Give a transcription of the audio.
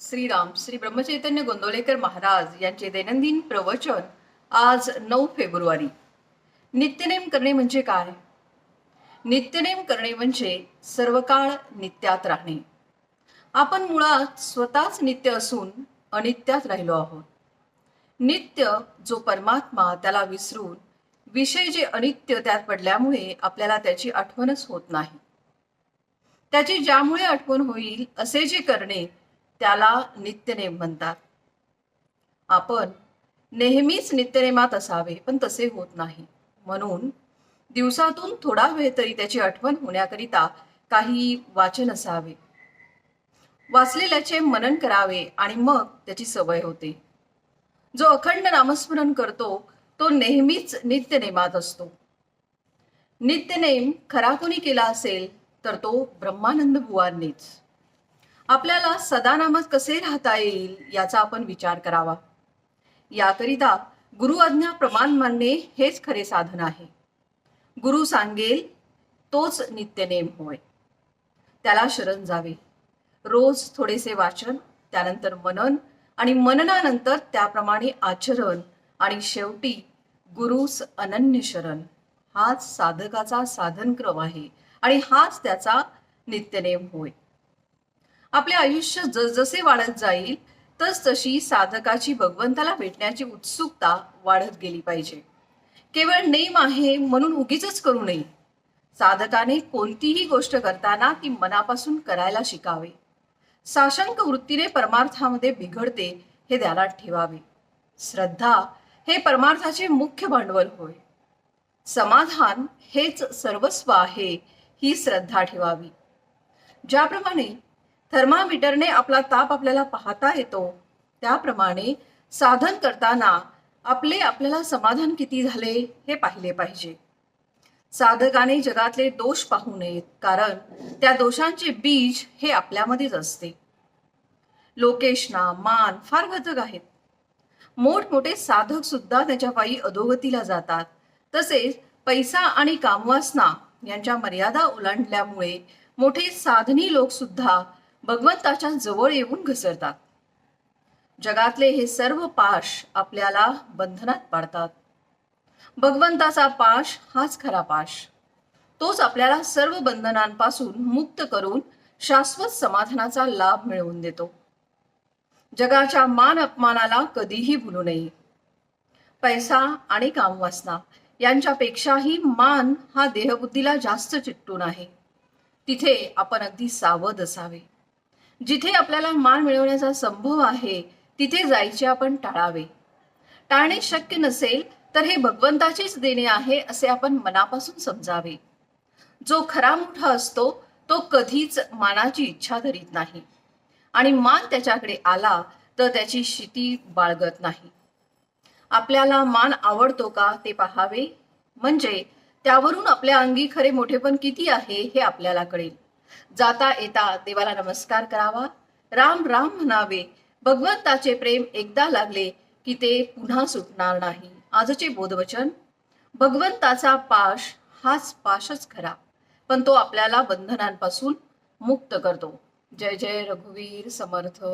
श्रीराम श्री ब्रह्मचैतन्य गोंदवलेकर महाराज यांचे दैनंदिन प्रवचन आज नऊ फेब्रुवारी. नित्यनेम करणे म्हणजे काय? नित्यनेम करणे म्हणजे सर्व काळ नित्यात राहणे. आपण मुळात स्वतःच नित्य असून अनित्यात राहिलो आहोत. नित्य जो परमात्मा त्याला विसरून विषय जे अनित्य त्यात पडल्यामुळे आपल्याला त्याची आठवणच होत नाही. त्याची ज्यामुळे आठवण होईल असे जे करणे त्याला नित्यनेम म्हणतात. आपण नेहमीच नित्यनेमात असावे पण तसे होत नाही. म्हणून दिवसातून थोडा वेळ तरी त्याची आठवण होण्याकरिता काही वाचन असावे. वाचलेल्याचे मनन करावे आणि मग त्याची सवय होते. जो अखंड नामस्मरण करतो तो नेहमीच नित्यनेमात असतो. नित्यनेम खरा कोणी केला असेल तर तो ब्रह्मानंद बुवांनीच. आपल्याला सदानामात कसे राहता येईल याचा आपण विचार करावा. याकरिता गुरु आज्ञा प्रमाण मानणे हेच खरे साधन आहे. गुरु सांगेल तोच नित्यनेम होय. त्याला शरण जावे. रोज थोडेसे वाचन त्यानंतर मनन आणि मननानंतर त्याप्रमाणे आचरण आणि शेवटी गुरुस अनन्य शरण. हाच साधकाचा साधनक्रम आहे आणि हाच त्याचा नित्यनेम होय. आपले आयुष्य जसजसे वाढत जाईल तस तशी साधकाची भगवंताला भेटण्याची उत्सुकता वाढत गेली पाहिजे. केवळ नेम आहे म्हणून उगीच करू नये. साधकाने कोणतीही गोष्ट करताना ती मनापासून करायला शिकावे. साशंक वृत्तीने परमार्थामध्ये बिघडते हे ध्यानात ठेवावे. श्रद्धा हे परमार्थाचे मुख्य भांडवल होय. समाधान हेच सर्वस्व आहे ही श्रद्धा ठेवावी. ज्याप्रमाणे थर्मामीटरने आपला ताप आपल्याला पाहता येतो. त्याप्रमाणे साधन करताना आपले आपल्याला समाधान किती झाले हे पाहिले पाहिजे. साधकाने जगातले दोष पाहू नयेत कारण त्या दोषांचे बीज हे आपल्यामध्येच असते. लोकेशना मान फार घातक आहेत. मोठमोठे साधक सुद्धा त्याच्या पायी अधोगतीला जातात. तसेच पैसा आणि कामवासना यांच्या मर्यादा ओलांडल्यामुळे मोठे साधनी लोक सुद्धा भगवंताच्या जवळ येऊन घसरतात. जगातले हे सर्व पाश आपल्याला बंधनात पाडतात. भगवंताचा पाश हाच खरा पाश. तोच आपल्याला सर्व बंधनांपासून मुक्त करून शाश्वत समाधानाचा लाभ मिळवून देतो. जगाच्या मान अपमानाला कधीही भुलू नये. पैसा आणि कामवासना यांच्यापेक्षाही मान हा देहबुद्धीला जास्त चिकटून आहे. तिथे आपण अगदी सावध असावे. जिथे आपल्याला मान मिळवण्याचा संभव आहे तिथे जायचे आपण टाळावे. टाळणे शक्य नसेल तर हे भगवंताचेच देणे आहे असे आपण मनापासून समजावे. जो खरा मोठा असतो तो कधीच मानाची इच्छा धरीत नाही. आणि मान त्याच्याकडे आला तर त्याची शिती बाळगत नाही. आपल्याला मान आवडतो का ते पाहावे? म्हणजे त्यावरून आपल्या अंगी खरे मोठेपण किती आहे हे आपल्याला कळेल. जाता येता देवाला नमस्कार करावा. राम राम म्हणावे. भगवंताचे प्रेम एकदा लागले की ते पुन्हा सुटणार नाही. आजचे बोधवचन. भगवंताचा पाश हाच पाशच खरा पण तो आपल्याला बंधनांपासून मुक्त करतो. जय जय रघुवीर समर्थ.